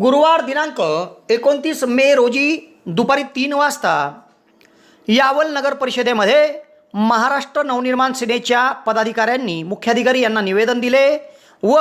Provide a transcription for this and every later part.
गुरुवार दिनांक एकोणतीस मे रोजी दुपारी तीन वाजता यावल नगर परिषदेमध्ये महाराष्ट्र नवनिर्माण सेनेच्या पदाधिकाऱ्यांनी मुख्याधिकारी यांना निवेदन दिले व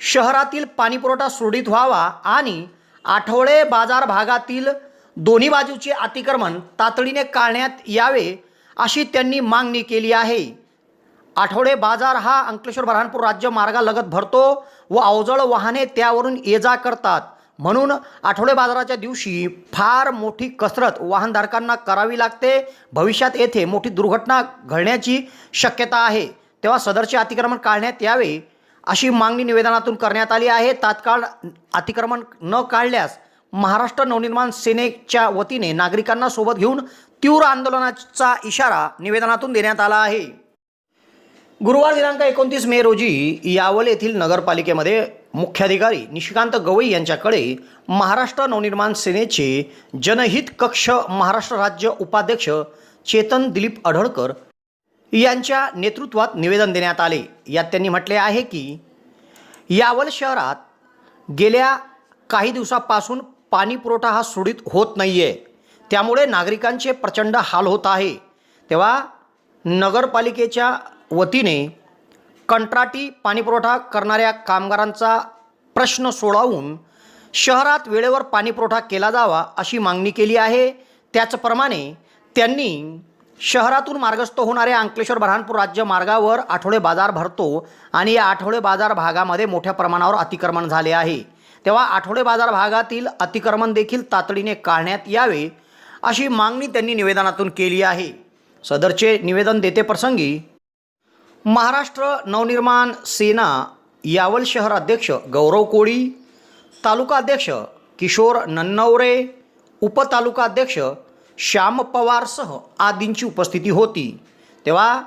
शहरातील पाणीपुरवठा सुरळीत व्हावा आणि आठवडे बाजार भागातील दोन्ही बाजूचे अतिक्रमण तातडीने काढण्यात यावे अशी त्यांनी मागणी केली आहे. आठवडे बाजार हा अंकलेश्वर बऱ्हाणपूर राज्य मार्गालगत भरतो व अवजड वाहने त्यावरून ये जा करतात. म्हणून आठवडे बाजाराच्या दिवशी फार मोठी कसरत वाहनधारकांना करावी लागते. भविष्यात येथे मोठी दुर्घटना घडण्याची शक्यता आहे. तेव्हा सदरचे अतिक्रमण काढण्यात यावे अशी मागणी निवेदनातून करण्यात आली आहे. तात्काळ अतिक्रमण न काढल्यास महाराष्ट्र नवनिर्माण सेनेच्या वतीने नागरिकांना सोबत घेऊन तीव्र आंदोलनाचा इशारा निवेदनातून देण्यात आला आहे. गुरुवार दिनांक एकोणतीस मे रोजी यावल येथील नगरपालिकेमध्ये मुख्याधिकारी निशिकांत गवई यांच्याकडे महाराष्ट्र नवनिर्माण सेनेचे जनहित कक्ष महाराष्ट्र राज्य उपाध्यक्ष चेतन दिलीप अढळकर यांच्या नेतृत्वात निवेदन देण्यात आले. यात त्यांनी म्हटले आहे की यावल शहरात गेल्या काही दिवसापासून पाणी पुरवठा हा सुरळीत होत नाही आहे त्यामुळे नागरिकांचे प्रचंड हाल होत आहे. तेव्हा नगरपालिकेच्या वतीने कंत्राटी पाणीपुरवठा करणाऱ्या कामगारांचा प्रश्न सोडवून शहरात वेळेवर पाणीपुरवठा केला जावा अशी मागणी केली आहे. त्याचप्रमाणे त्यांनी शहरातून मार्गस्थ होणाऱ्या अंकलेश्वर बऱ्हाणपूर राज्य मार्गावर आठवडे बाजार भरतो आणि या आठवडे बाजार भागामध्ये मोठ्या प्रमाणावर अतिक्रमण झाले आहे. तेव्हा आठवडे बाजार भागातील अतिक्रमण देखील तातडीने काढण्यात यावे अशी मागणी त्यांनी निवेदनातून केली आहे. सदरचे निवेदन देतेप्रसंगी महाराष्ट्र नवनिर्माण सेना यावल शहर अध्यक्ष गौरव कोळी तालुका अध्यक्ष किशोर नन्नवरे उपतालुका अध्यक्ष श्याम पवारसह आदींची उपस्थिती होती. तेव्हा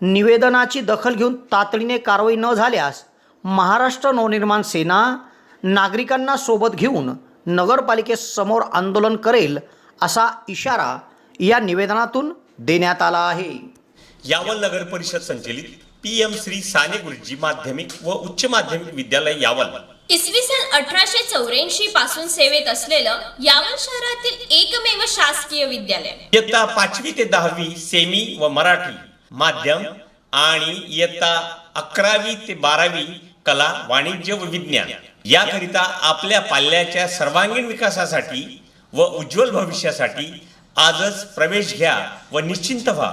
निवेदनाची दखल घेऊन तातडीने कारवाई न झाल्यास महाराष्ट्र नवनिर्माण सेना नागरिकांना सोबत घेऊन नगरपालिकेसमोर आंदोलन करेल असा इशारा या निवेदनातून देण्यात आला आहे. यावल नगर परिषद संचलित पी एम श्री साने गुरुजी माध्यमिक व उच्च माध्यमिक विद्यालय यावल. इसवी सन अठराशे चौऱ्याऐंशी पासून सेवेत असलेलं यावल शहरातील एकमेव शासकीय विद्यालय. इयत्ता पाचवी ते दहावी सेमी व मराठी माध्यम आणि इयत्ता अकरावी ते बारावी कला वाणिज्य व विज्ञान. याकरिता आपल्या पाल्याच्या सर्वांगीण विकासासाठी व उज्ज्वल भविष्यासाठी आजच प्रवेश घ्या व निश्चिंत व्हा.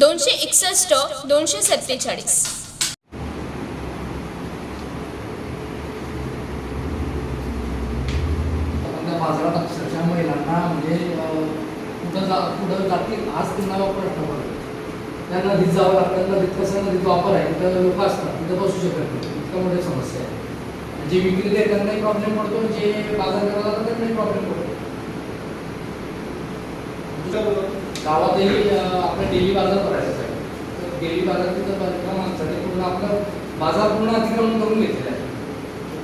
दोनशे एकसष्ट दोनशे सत्तेचाळीस. बाजारात अक्षरशः महिलांना म्हणजे कुठं जा कुठं जातील आज त्यांना वापर पडतो. त्या नदीत जावं लागतं नदीत कसं नदीत वापर आहे तिथं लोक असतात तिथं बसू शकत नाही. इतकं मोठी समस्या आहे. जे विक्रेते आहेत त्यांनाही प्रॉब्लेम पडतो जे बाजार करायला त्यांनाही प्रॉब्लेम पडतो. गावातही आपलं डेली बाजार भरायचा आहे. तर डेली बाजार तिथं बांधकामांसाठी पूर्ण आपलं बाजार पूर्ण अतिक्रमण करून घेतलेला आहे.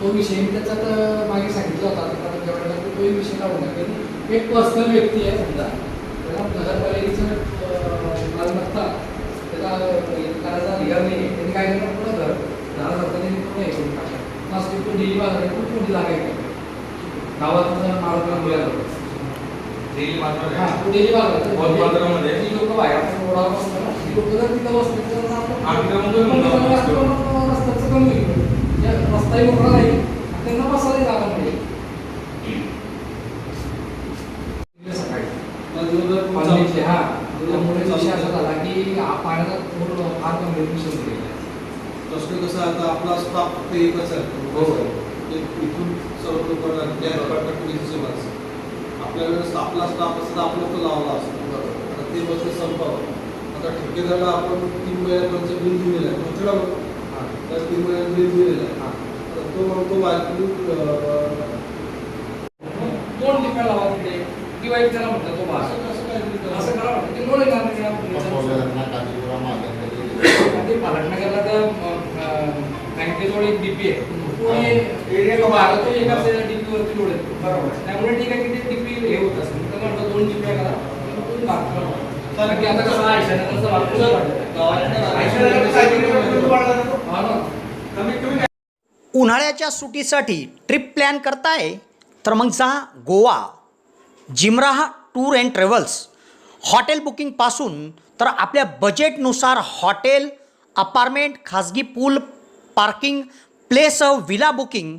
तो विषय मी त्याच्यात अं, मागे सांगितला होता अतिक्रमण जेवढा तो तोही विषय काढून टाकला एक पर्सनल व्यक्ती आहे समजा. त्याला नगरपालिकेचं मालमत्ता त्याला करायचा अधिकार नाही आहे. त्यांनी काय करणार पूर्ण घर घरा हजार पूर्ण हे करून टाकलं. मग तो डेली बाजार आहे खूप मोठी जागा आहे. गावात मालकाला मिळालं. हा, तो डेली. बहुत लोकं बाहेर आपण रोडावर बसतो ना, ती लोकं जर तिथं बसली तर कमी कमी. रस्त्याचं कमी होईल. या रस्ताही मोकळा राहील त्यांना बसायला जागा मिळेल सकाळी हा त्यामुळे विषय असा झाला की हा पाण्याचा पूर्ण फार आहे. तसं कसं आता आपला स्टाफ फक्त एकच आहे हो. एक इथून सर्व लोक त्या डिपार्टमेंटचे माणसं आपल्याकडे आपला स्टाफ असतं तर आपलं तो लावला असतो. आता ते बस संपावं आता ठेकेदाराला आपण तीन महिन्यापर्यंत बिल दिलेलं आहे. तो ठेवा हा. तर तीन महिन्यात बिल दिलेलं आहे. हा. तर तो म्हणतो बायको दोन टिप्या लावा तिकडे डिवाईड त्याला म्हटलं तो भाग असं काहीतरी असं करा म्हटलं ते नोंद येणार नाही. ते त्या अं, बँकेजवळ एक डीपी आहे. तो एरिया तो एकाच डीपीवरती लोड येतो. बरोबर. त्यामुळे ठीक आहे की ते डीपी हे होत असेल. तर म्हटलं दोन करा दोन भाग. कारण की आता कसं. उन्हाळ्याच्या सुटीसाठी ट्रिप प्लॅन करताय? तर मग जा गोवा. जिमराहा टूर अँड ट्रॅव्हल्स. हॉटेल बुकिंगपासून तर आपल्या बजेटनुसार हॉटेल अपार्टमेंट खाजगी pool parking place villa booking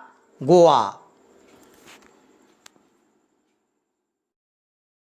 Goa